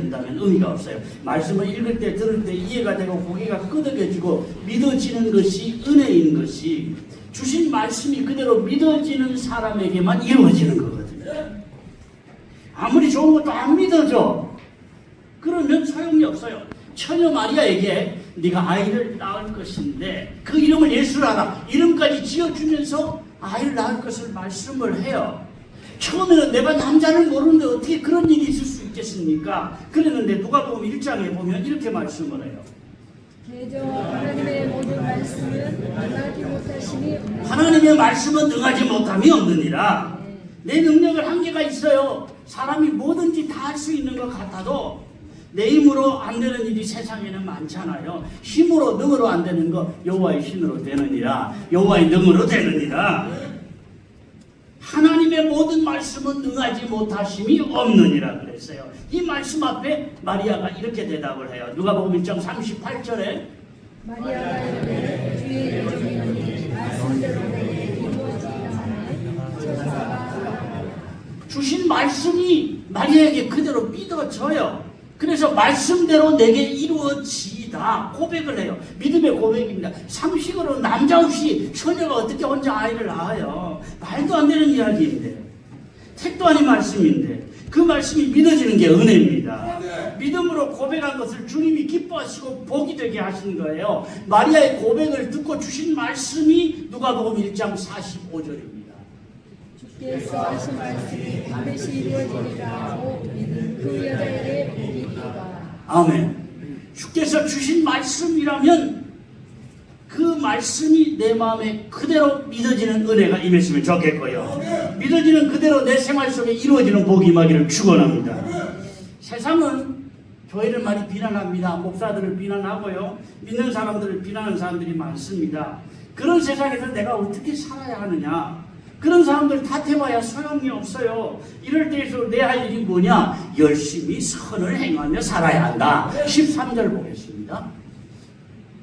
된다면 의미가 없어요. 말씀을 읽을 때 들을 때 이해가 되고 고개가 끄덕여지고 믿어지는 것이 은혜인 것이 주신 말씀이 그대로 믿어지는 사람에게만 이루어지는 거거든요. 아무리 좋은 것도 안 믿어져. 그러면 소용이 없어요. 처녀 마리아에게 네가 아이를 낳을 것인데 그 이름을 예수라라 이름까지 지어주면서 아이를 낳을 것을 말씀을 해요. 처음에는 내가 남자를 모르는데 어떻게 그런 일이 있을 수 있겠습니까? 그랬는데 누가복음 1장에 보면 이렇게 말씀을 해요. 모든 말씀은 하나님의 말씀은 능하지 못함이 없느니라. 내 능력을 한계가 있어요. 사람이 뭐든지 다 할 수 있는 것 같아도 내 힘으로 안 되는 일이 세상에는 많잖아요. 힘으로 능으로 안 되는 거 여호와의 힘으로 되느니라. 여호와의 능으로 되느니라. 하나님의 모든 말씀은 능하지 못하심이 없느니라 그랬어요. 이 말씀 앞에 마리아가 이렇게 대답을 해요. 누가복음 1장 38절에 마리아가 이르되 주의 종이니 말씀대로 내게 이루어지리라 하니 천사가 주신 말씀이 마리아에게 그대로 믿어져요. 그래서 말씀대로 내게 이루어지다 고백을 해요. 믿음의 고백입니다. 상식으로 남자 없이 처녀가 어떻게 혼자 아이를 낳아요. 말도 안 되는 이야기인데. 택도 아닌 말씀인데 그 말씀이 믿어지는 게 은혜입니다. 믿음으로 고백한 것을 주님이 기뻐하시고 복이 되게 하신 거예요. 마리아의 고백을 듣고 주신 말씀이 누가복음 1장 45절입니다. 주께서 하신 말씀이 반드시 이루어지리라 그 여자에게 아멘. 주께서 주신 말씀이라면 그 말씀이 내 마음에 그대로 믿어지는 은혜가 임했으면 좋겠고요. 믿어지는 그대로 내 생활 속에 이루어지는 복이 임하기를 축원합니다. 세상은 교회를 많이 비난합니다. 목사들을 비난하고요. 믿는 사람들을 비난하는 사람들이 많습니다. 그런 세상에서 내가 어떻게 살아야 하느냐? 그런 사람들 탓해봐야 소용이 없어요. 이럴 때에서 내 할 일이 뭐냐? 열심히 선을 행하며 살아야 한다. 13절 보겠습니다.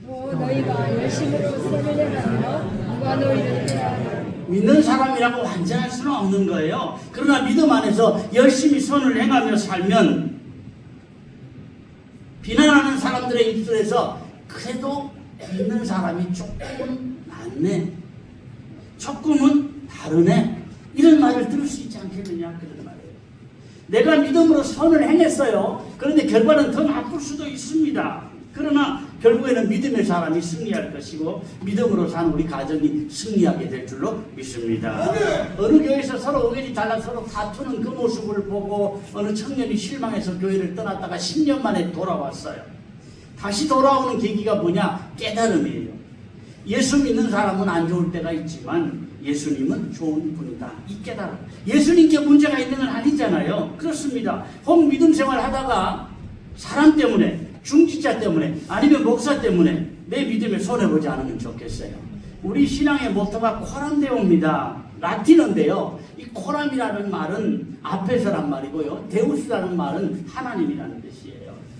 또 너희가 열심으로 선을 행하며 누가 너희를 해하노 믿는 사람이라고 완전할 수는 없는 거예요. 그러나 믿음 안에서 열심히 선을 행하며 살면 비난하는 사람들의 입술에서 그래도 믿는 사람이 조금 낫네. 조금은 다르네. 이런 말을 들을 수 있지 않겠느냐 그런 말이에요. 내가 믿음으로 선을 행했어요. 그런데 결과는 더 나쁠 수도 있습니다. 그러나 결국에는 믿음의 사람이 승리할 것이고 믿음으로 사는 우리 가정이 승리하게 될 줄로 믿습니다. 어느 교회에서 서로 의견이 달라 서로 다투는 그 모습을 보고 어느 청년이 실망해서 교회를 떠났다가 10년 만에 돌아왔어요. 다시 돌아오는 계기가 뭐냐? 깨달음이에요. 예수 믿는 사람은 안 좋을 때가 있지만 예수님은 좋은 분이다. 이 깨달음. 예수님께 문제가 있는 건 아니잖아요. 그렇습니다. 혹 믿음 생활 하다가 사람 때문에, 중지자 때문에, 아니면 목사 때문에 내 믿음에 손해보지 않으면 좋겠어요. 우리 신앙의 모토가 코람데오입니다. 라틴어인데요. 이 코람이라는 말은 앞에서란 말이고요. 데우스라는 말은 하나님이라는 뜻이에요.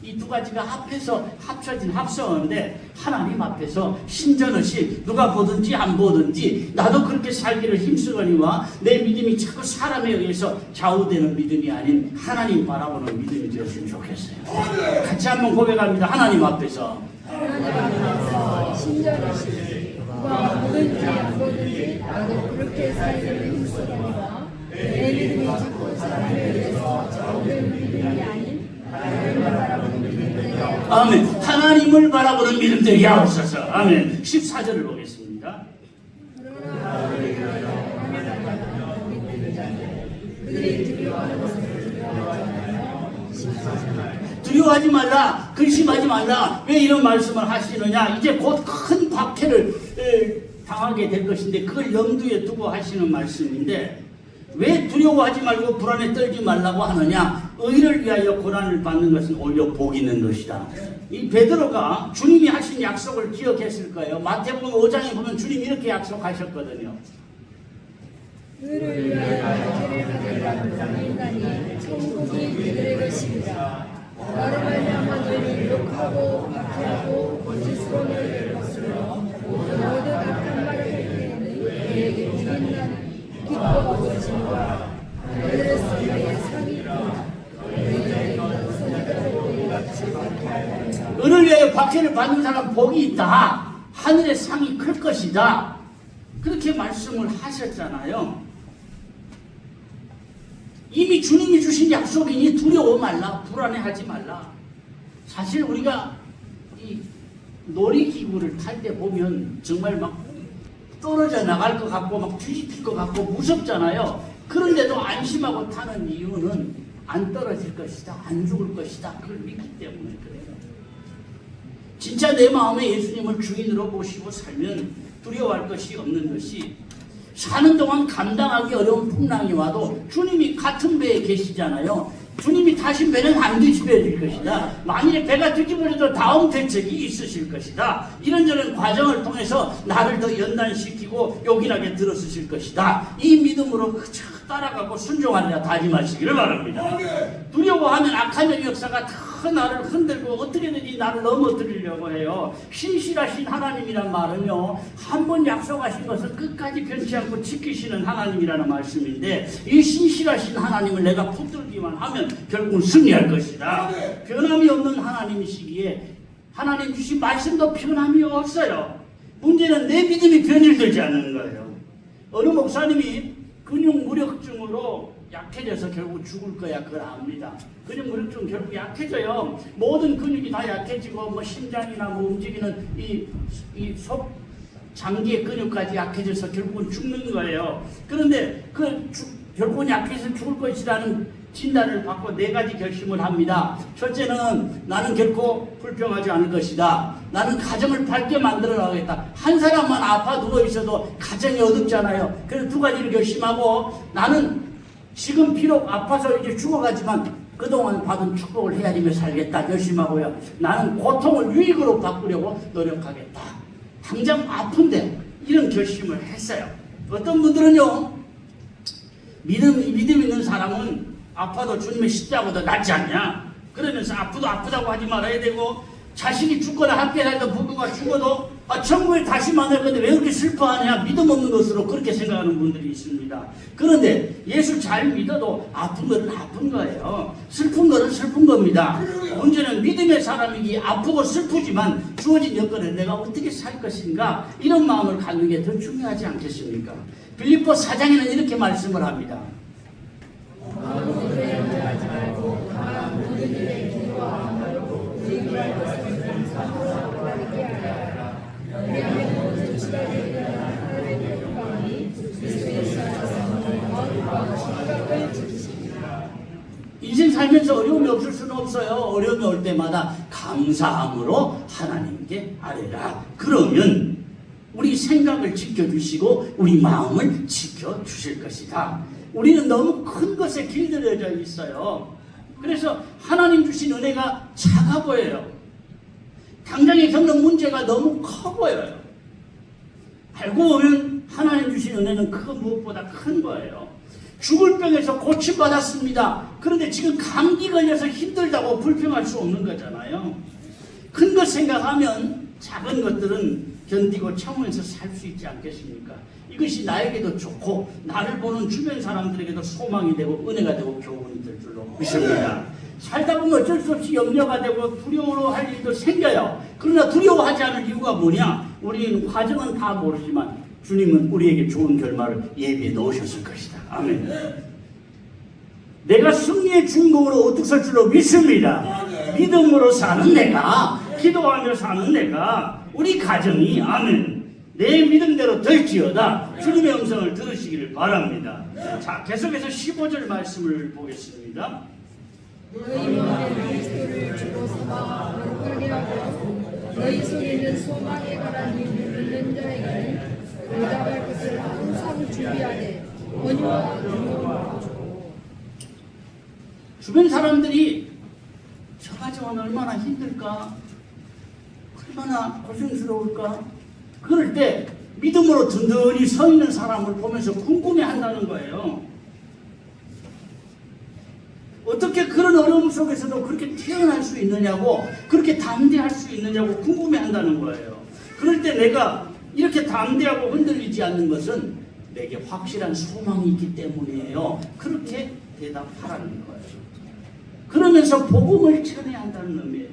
이 두 가지가 합해서 합쳐진 합성어인데 하나님 앞에서 신전없이 누가 보든지 안 보든지 나도 그렇게 살기를 힘쓰거니와 내 믿음이 자꾸 사람에 의해서 좌우되는 믿음이 아닌 하나님 바라보는 믿음이 되었으면 좋겠어요. 같이 한번 고백합니다. 하나님 앞에서 하나님 신전하시 누가 보든지 안 보든지 나도 그렇게 살기를 힘쓰거니와 내 믿음이 자꾸 사람에 의해서 좌우되는 믿음이 아닌 하나님을 바라 아멘. 하나님을 바라보는 믿음 되게 하옵소서. 아멘. 14절을 보겠습니다. 그러나 우리는 하나님을 믿는 자들 그들이 두려워하는 것을 두려워하잖아요. 14절 두려워하지 말라, 근심하지 말라. 왜 이런 말씀을 하시느냐? 이제 곧 큰 박해를 에, 당하게 될 것인데 그걸 염두에 두고 하시는 말씀인데 왜 두려워하지 말고 불안에 떨지 말라고 하느냐? 의를 위하여 고난을 받는 것은 오히려 복이 있는 것이다. 이 베드로가 주님이 하신 약속을 기억했을 거예요. 마태복음 5장에 보면 주님 이렇게 약속하셨거든요. 그를 위하여 죄를 받으라는 인간이 천국이 그들의 것입니다. 나로 말미암아 너희를 욕하고 박해하고 거짓으로 너희를 거스러 모든 악한 말을 할 때에는 너희에게 을을 위하여 박해를 받는 사람 복이 있다. 하늘의 상이 클 것이다. 그렇게 말씀을 하셨잖아요. 이미 주님이 주신 약속이니 두려워 말라, 불안해하지 말라. 사실 우리가 이 놀이기구를 탈 때 보면 정말 막 떨어져 나갈 것 같고 막 뒤집힐 것 같고 무섭잖아요. 그런데도 안심하고 타는 이유는 안 떨어질 것이다, 안 죽을 것이다. 그걸 믿기 때문에 그래요. 진짜 내 마음에 예수님을 주인으로 모시고 살면 두려워할 것이 없는 것이 사는 동안 감당하기 어려운 풍랑이 와도 주님이 같은 배에 계시잖아요. 주님이 타신 배는 안 뒤집어질 것이다. 만일에 배가 뒤집어져도 다음 대책이 있으실 것이다. 이런저런 과정을 통해서 나를 더 연단시키고 요긴하게 들어서실 것이다. 이 믿음으로 그저 따라가고 순종하리라 다짐하시기를 바랍니다. 두려워하면 악한 역사가 다 나를 흔들고 어떻게든지 나를 넘어뜨리려고 해요. 신실하신 하나님이란 말은요, 한 번 약속하신 것을 끝까지 변치 않고 지키시는 하나님이라는 말씀인데, 이 신실하신 하나님을 내가 붙들기만 하면 결국은 승리할 것이다. 변함이 없는 하나님이시기에 하나님 주신 말씀도 변함이 없어요. 문제는 내 믿음이 변질되지 않는 거예요. 어느 목사님이 근육 무력증으로 약해져서 결국 죽을 거야 그걸 압니다. 근육 무력증 결국 약해져요. 모든 근육이 다 약해지고 뭐 심장이나 뭐 움직이는 이이속 장기의 근육까지 약해져서 결국은 죽는 거예요. 그런데 그 죽- 결국은 약해서 죽을 것이라는 진단을 받고 네 가지 결심을 합니다. 첫째는 나는 결코 불평하지 않을 것이다. 나는 가정을 밝게 만들어 나가겠다. 한 사람만 아파 누워 있어도 가정이 어둡잖아요. 그래서 두 가지를 결심하고 나는 지금 비록 아파서 이제 죽어가지만 그동안 받은 축복을 헤아리며 살겠다 결심하고요. 나는 고통을 유익으로 바꾸려고 노력하겠다. 당장 아픈데 이런 결심을 했어요. 어떤 분들은요, 믿음, 믿음 있는 사람은 아파도 주님의 십자가보다 낫지 않냐? 그러면서 아프도 아프다고 하지 말아야 되고, 자신이 죽거나 함께 살던 부부가 죽어도, 아, 천국에 다시 만날 건데 왜 그렇게 슬퍼하냐? 믿음 없는 것으로 그렇게 생각하는 분들이 있습니다. 그런데 예수 잘 믿어도 아픈 거는 아픈 거예요. 슬픈 거는 슬픈 겁니다. 문제는 믿음의 사람이기 아프고 슬프지만 주어진 여건에 내가 어떻게 살 것인가? 이런 마음을 갖는 게 더 중요하지 않겠습니까? 빌립보 사장에는 이렇게 말씀을 합니다. 살면서 어려움이 없을 수는 없어요. 어려움이 올 때마다 감사함으로 하나님께 아뢰라. 그러면 우리 생각을 지켜주시고 우리 마음을 지켜주실 것이다. 우리는 너무 큰 것에 길들여져 있어요. 그래서 하나님 주신 은혜가 작아 보여요. 당장에 겪는 문제가 너무 커 보여요. 알고 보면 하나님 주신 은혜는 그 무엇보다 큰 거예요. 죽을 병에서 고침받았습니다. 그런데 지금 감기 걸려서 힘들다고 불평할 수 없는 거잖아요. 큰 것 생각하면 작은 것들은 견디고 참으면서 살 수 있지 않겠습니까? 이것이 나에게도 좋고 나를 보는 주변 사람들에게도 소망이 되고 은혜가 되고 교훈이 될 줄로 믿습니다. 살다 보면 어쩔 수 없이 염려가 되고 두려워할 일도 생겨요. 그러나 두려워하지 않을 이유가 뭐냐? 우리는 과정은 다 모르지만 주님은 우리에게 좋은 결말을 예비해 놓으셨을 것이다. 아멘. 내가 승리의 주인공으로 어떻게 설 줄로 믿습니다. 믿음으로 사는 내가, 기도하며 사는 내가, 우리 가정이, 아멘. 내 믿음대로 될지어다. 주님의 음성을 들으시기를 바랍니다. 자, 계속해서 15절 말씀을 보겠습니다. 너희 속에는 소망에 관한 일을 응답할 것을 항상 준비하되 원유와 주변 사람들이 저 가정은 얼마나 힘들까? 얼마나 고생스러울까? 그럴 때 믿음으로 든든히 서 있는 사람을 보면서 궁금해 한다는 거예요. 어떻게 그런 어려움 속에서도 그렇게 태어날 수 있느냐고, 그렇게 담대할 수 있느냐고 궁금해 한다는 거예요. 그럴 때 내가 이렇게 담대하고 흔들리지 않는 것은 내게 확실한 소망이 있기 때문이에요. 그렇게 대답하라는 거예요. 그러면서 복음을 전해야 한다는 의미예요.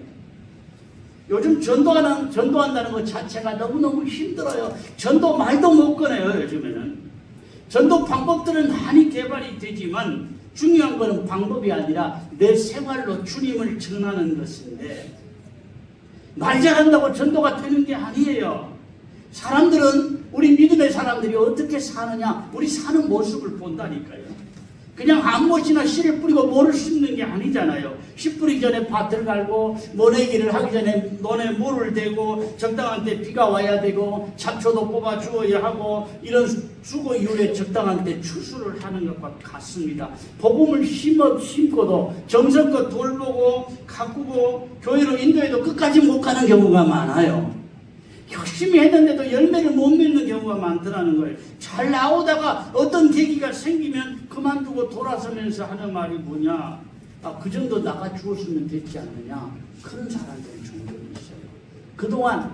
요즘 전도하는, 전도한다는 것 자체가 너무너무 힘들어요. 전도 말도 못 꺼내요, 요즘에는. 전도 방법들은 많이 개발이 되지만 중요한 것은 방법이 아니라 내 생활로 주님을 전하는 것인데 말 잘한다고 전도가 되는 게 아니에요. 사람들은 우리 믿음의 사람들이 어떻게 사느냐 우리 사는 모습을 본다니까요. 그냥 아무것이나 씨를 뿌리고 모를 심는 게 아니잖아요. 씨 뿌리기 전에 밭을 갈고 모내기를 하기 전에 논에 물을 대고 적당한 때 비가 와야 되고 잡초도 뽑아 주어야 하고 이런 수고 이후에 적당한 때 추수를 하는 것과 같습니다. 복음을 심어 심고도 정성껏 돌보고 가꾸고 교회로 인도해도 끝까지 못 가는 경우가 많아요. 열심히 했는데도 열매를 못 맺는 경우가 많더라는 거예요. 잘 나오다가 어떤 계기가 생기면 그만두고 돌아서면서 하는 말이 뭐냐? 아, 그 정도 나가 주었으면 됐지 않느냐? 그런 사람들이 종종 있어요. 그동안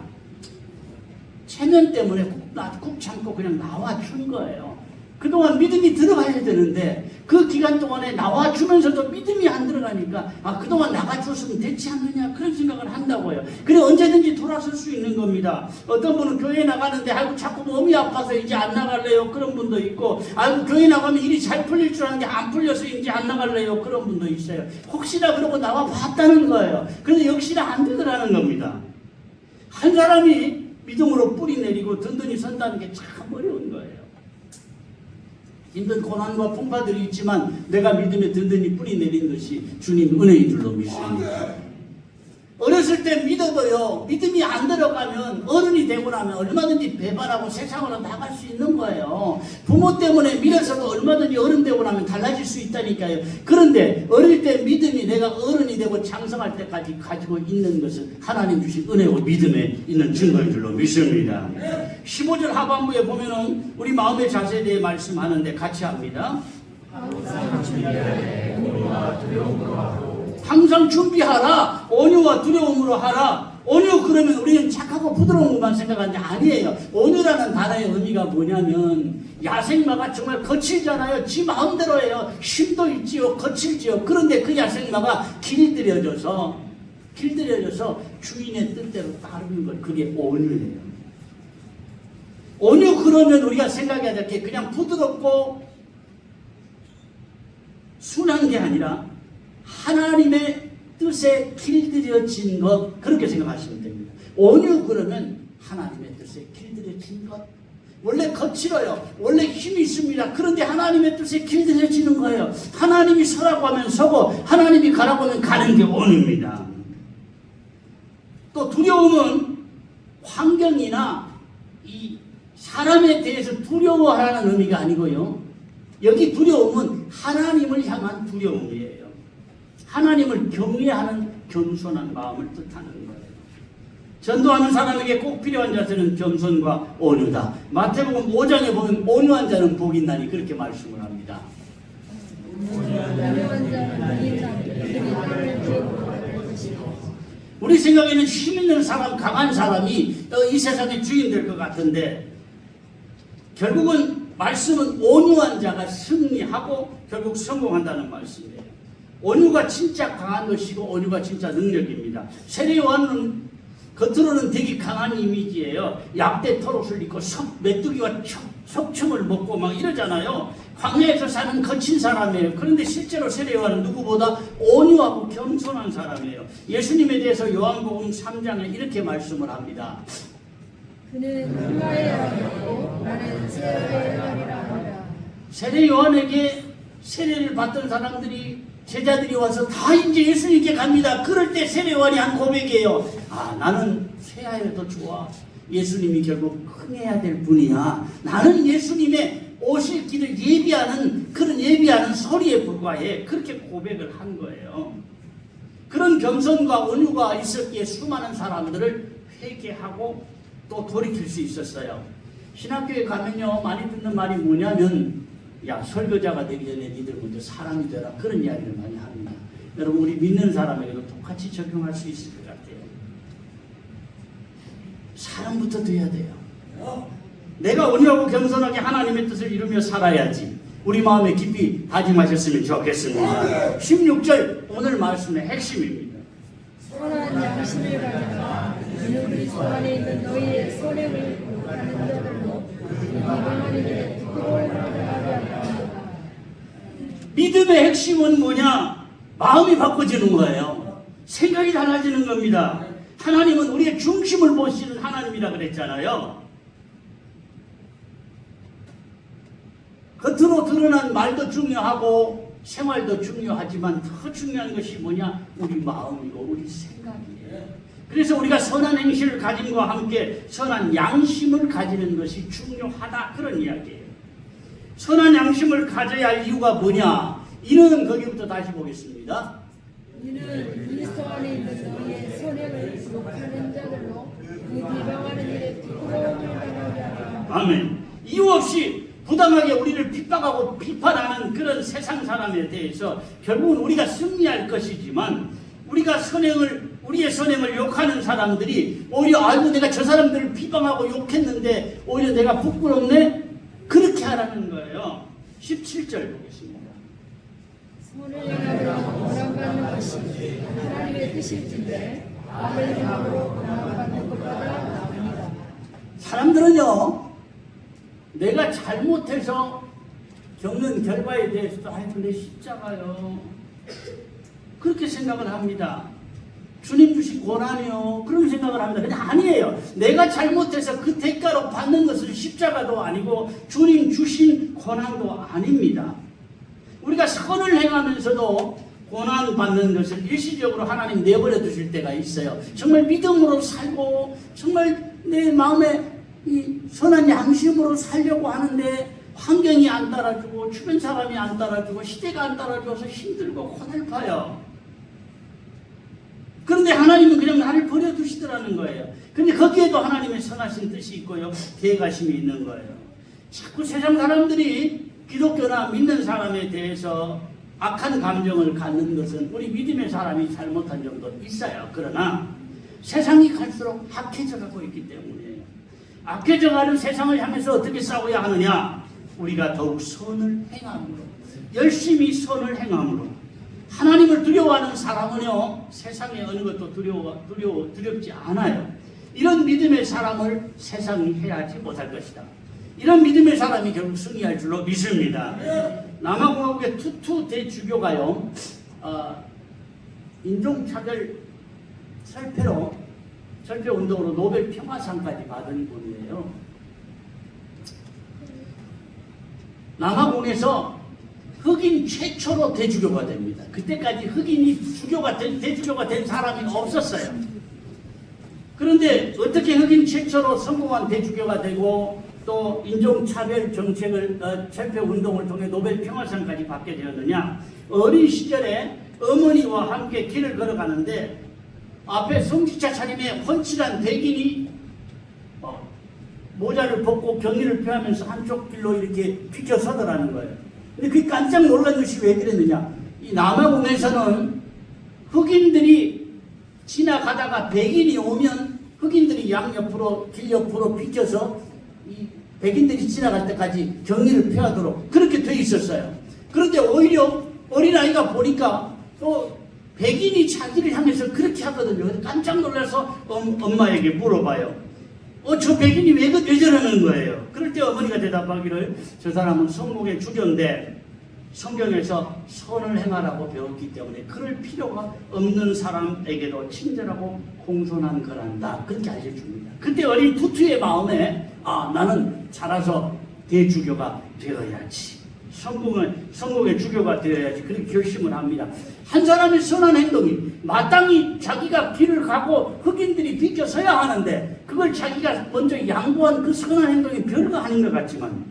체면 때문에 국, 나- 국 참고 그냥 나와 준 거예요. 그동안 믿음이 들어가야 되는데 그 기간 동안에 나와주면서도 믿음이 안 들어가니까 아 그동안 나가줬으면 됐지 않느냐 그런 생각을 한다고요. 그래 언제든지 돌아설 수 있는 겁니다. 어떤 분은 교회 나가는데 아이고 자꾸 몸이 아파서 이제 안 나갈래요 그런 분도 있고 아이고 교회 나가면 일이 잘 풀릴 줄 알았는데 안 풀려서 이제 안 나갈래요 그런 분도 있어요. 혹시나 그러고 나와 봤다는 거예요. 그런데 역시나 안 되더라는 겁니다. 한 사람이 믿음으로 뿌리 내리고 든든히 선다는 게 참 어려운 거예요. 힘든 고난과 풍파들이 있지만 내가 믿음에 든든히 뿌리 내린 것이 주님 은혜인 줄로 믿습니다. 어렸을 때 믿어도요, 믿음이 안 들어가면 어른이 되고 나면 얼마든지 배반하고 세상으로 나갈 수 있는 거예요. 부모 때문에 믿어서도 얼마든지 어른 되고 나면 달라질 수 있다니까요. 그런데 어릴 때 믿음이 내가 어른이 되고 장성할 때까지 가지고 있는 것은 하나님 주신 은혜고 믿음에 있는 증거인 줄로 믿습니다. 15절 하반부에 보면은 우리 마음의 자세에 대해 말씀하는데 같이 합니다. 항상 준비하라. 온유와 두려움으로 하라. 온유 그러면 우리는 착하고 부드러운 것만 생각하는데 아니에요. 온유라는 단어의 의미가 뭐냐면 야생마가 정말 거칠잖아요. 지 마음대로 해요. 힘도 있지요. 거칠지요. 그런데 그 야생마가 길들여져서 길들여져서 주인의 뜻대로 따르는 것 그게 온유예요. 온유 그러면 우리가 생각해야 될 게 그냥 부드럽고 순한 게 아니라 하나님의 뜻에 길들여진 것 그렇게 생각하시면 됩니다. 온유 그러면 하나님의 뜻에 길들여진 것 원래 거칠어요. 원래 힘이 있습니다. 그런데 하나님의 뜻에 길들여지는 거예요. 하나님이 서라고 하면 서고 하나님이 가라고 하면 가는 게 온유입니다. 또 두려움은 환경이나 이 사람에 대해서 두려워하라는 의미가 아니고요. 여기 두려움은 하나님을 향한 두려움이에요. 하나님을 경외하는 겸손한 마음을 뜻하는 거예요. 전도하는 사람에게 꼭 필요한 자세는 겸손과 온유다. 마태복음 5장에 보면 온유한 자는 복이 있나니 그렇게 말씀을 합니다. 우리 생각에는 힘 있는 사람, 강한 사람이 어, 이 세상의 주인 될 것 같은데 결국은 말씀은 온유한 자가 승리하고 결국 성공한다는 말씀이에요. 온유가 진짜 강한 것이고 온유가 진짜 능력입니다. 세례요한은 겉으로는 되게 강한 이미지예요. 약대 털옷을 입고 석, 메뚜기와 척, 석청을 먹고 막 이러잖아요. 광야에서 사는 거친 사람이에요. 그런데 실제로 세례요한은 누구보다 온유하고 겸손한 사람이에요. 예수님에 대해서 요한복음 3장에 이렇게 말씀을 합니다. 그는 흠하여야 하고 나는 지혜하여야 하리라 하라. 세례 요한에게 세례를 받던 사람들이 제자들이 와서 다 이제 예수님께 갑니다. 그럴 때 세례 요한이 한 고백이에요. 아 나는 쇠하여도 좋아. 예수님이 결국 흥해야 될 분이야. 나는 예수님의 오실 길을 예비하는 그런 예비하는 소리에 불과해. 그렇게 고백을 한 거예요. 그런 겸손과 온유가 있었기에 수많은 사람들을 회개하고 또 돌이킬 수 있었어요. 신학교에 가면요 많이 듣는 말이 뭐냐면 야 설교자가 되기 전에 니들 먼저 사람이 되라 그런 이야기를 많이 합니다. 여러분 우리 믿는 사람에게도 똑같이 적용할 수 있을 것 같아요. 사람부터 돼야 돼요. 내가 온유하고 겸손하게 하나님의 뜻을 이루며 살아야지. 우리 마음에 깊이 다짐하셨으면 좋겠습니다. 16절 오늘 말씀의 핵심입니다. 선한 양심을 가져라. 만일 그리스도 안에 있는 너희의 선행을 욕하는 자들로 일에 부끄러움을 하리라 믿음의 핵심은 뭐냐? 마음이 바꿔지는 거예요. 생각이 달라지는 겁니다. 하나님은 우리의 중심을 보시는 하나님이라 그랬잖아요. 겉으로 드러난 말도 중요하고 생활도 중요하지만 더 중요한 것이 뭐냐? 우리 마음이고 우리 생각이에요. 그래서 우리가 선한 행실을 가짐과 함께 선한 양심을 가지는 것이 중요하다 그런 이야기예요. 선한 양심을 가져야 할 이유가 뭐냐? 이는 거기부터 다시 보겠습니다. 이는 안에 있는 너희의 선행을 욕하는 자들로 그 비방하는 일에 부끄러움을 당하게 하리라 아멘. 이유 없이 부당하게 우리를 핍박하고 비판하는 그런 세상 사람에 대해서 결국은 우리가 승리할 것이지만 우리가 선행을 우리의 선행을 욕하는 사람들이 오히려 알고 내가 저 사람들을 비방하고 욕했는데 오히려 내가 부끄럽네 그렇게 하라는 거예요. 17절 보겠습니다. 선을 행함으로 보람받는 것이 하나님의 뜻일진데 악을 행함으로 보람받는 것보다 나으니라 사람들은요, 내가 잘못해서 겪는 결과에 대해서도 아이 근데 십자가요. 그렇게 생각을 합니다. 주님 주신 고난이요. 그런 생각을 합니다. 근데 아니에요. 내가 잘못해서 그 대가로 받는 것은 십자가도 아니고 주님 주신 고난도 아닙니다. 우리가 선을 행하면서도 고난 받는 것을 일시적으로 하나님 내버려 두실 때가 있어요. 정말 믿음으로 살고 정말 내 마음에 이 선한 양심으로 살려고 하는데 환경이 안 따라주고 주변 사람이 안 따라주고 시대가 안 따라줘서 힘들고 고달파요. 그런데 하나님은 그냥 나를 버려두시더라는 거예요. 근데 거기에도 하나님의 선하신 뜻이 있고요. 계가심이 있는 거예요. 자꾸 세상 사람들이 기독교나 믿는 사람에 대해서 악한 감정을 갖는 것은 우리 믿음의 사람이 잘못한 점도 있어요. 그러나 세상이 갈수록 악해져 가고 있기 때문에 악해져 가는 세상을 향해서 어떻게 싸워야 하느냐? 우리가 더욱 선을 행함으로 열심히 선을 행함으로 하나님을 두려워하는 사람은요 세상의 어느 것도 두려워 두려워 두렵지 않아요. 이런 믿음의 사람을 세상이 해하지 못할 것이다. 이런 믿음의 사람이 결국 승리할 줄로 믿습니다. 남아공화국의 투투 대주교가요 어, 인종차별 철폐로 철폐 운동으로 노벨 평화상까지 받은 분이에요. 남아공에서 흑인 최초로 대주교가 됩니다. 그때까지 흑인이 주교가 된, 대주교가 된 사람이 없었어요. 그런데 어떻게 흑인 최초로 성공한 대주교가 되고 또 인종차별 정책을 어, 철폐 운동을 통해 노벨 평화상까지 받게 되었느냐? 어린 시절에 어머니와 함께 길을 걸어가는데 앞에 성지차 차림에 훤칠한 백인이 어, 모자를 벗고 경리를 펴하면서 한쪽 길로 이렇게 비켜서더라는 거예요. 근데 그게 깜짝 놀란 것이 왜 그랬느냐? 이 남아공에서는 흑인들이 지나가다가 백인이 오면 흑인들이 양옆으로 길 옆으로 비켜서 이 백인들이 지나갈 때까지 경리를 펴하도록 그렇게 돼 있었어요. 그런데 오히려 어린아이가 보니까 또 백인이 자기를 향해서 그렇게 하거든요. 깜짝 놀라서 엄, 엄마에게 물어봐요. 어, 저 백인이 왜, 그- 왜 저러는 거예요? 그럴 때 어머니가 대답하기를 저 사람은 성공의 주교인데 성경에서 선을 행하라고 배웠기 때문에 그럴 필요가 없는 사람에게도 친절하고 공손한 거란다. 그렇게 알려줍니다. 그때 어린 투투의 마음에 아 나는 자라서 대주교가 되어야지. 성공을 성공의 주교가 되어야지 그렇게 결심을 합니다. 한 사람의 선한 행동이 마땅히 자기가 길을 가고 흑인들이 비켜서야 하는데 그걸 자기가 먼저 양보한 그 선한 행동이 별거 아닌 것 같지만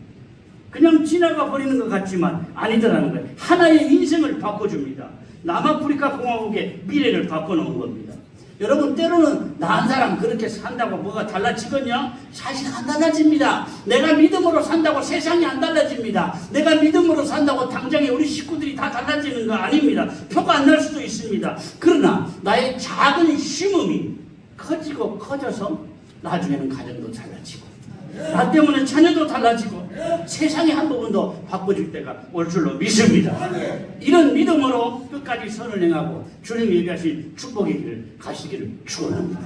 그냥 지나가 버리는 것 같지만 아니더라는 거예요. 하나의 인생을 바꿔줍니다. 남아프리카 공화국의 미래를 바꿔놓은 겁니다. 여러분 때로는 나 한 사람 그렇게 산다고 뭐가 달라지겠냐? 사실 안 달라집니다. 내가 믿음으로 산다고 세상이 안 달라집니다. 내가 믿음으로 산다고 당장에 우리 식구들이 다 달라지는 거 아닙니다. 표가 안 날 수도 있습니다. 그러나 나의 작은 심음이 커지고 커져서 나중에는 가정도 달라지고 나 때문에 자녀도 달라지고 세상이 한 부분도 바꿔줄 때가 올 줄로 믿습니다. 이런 믿음으로 끝까지 선을 행하고 주님 얘기하신 축복의 길을 가시기를 축원합니다.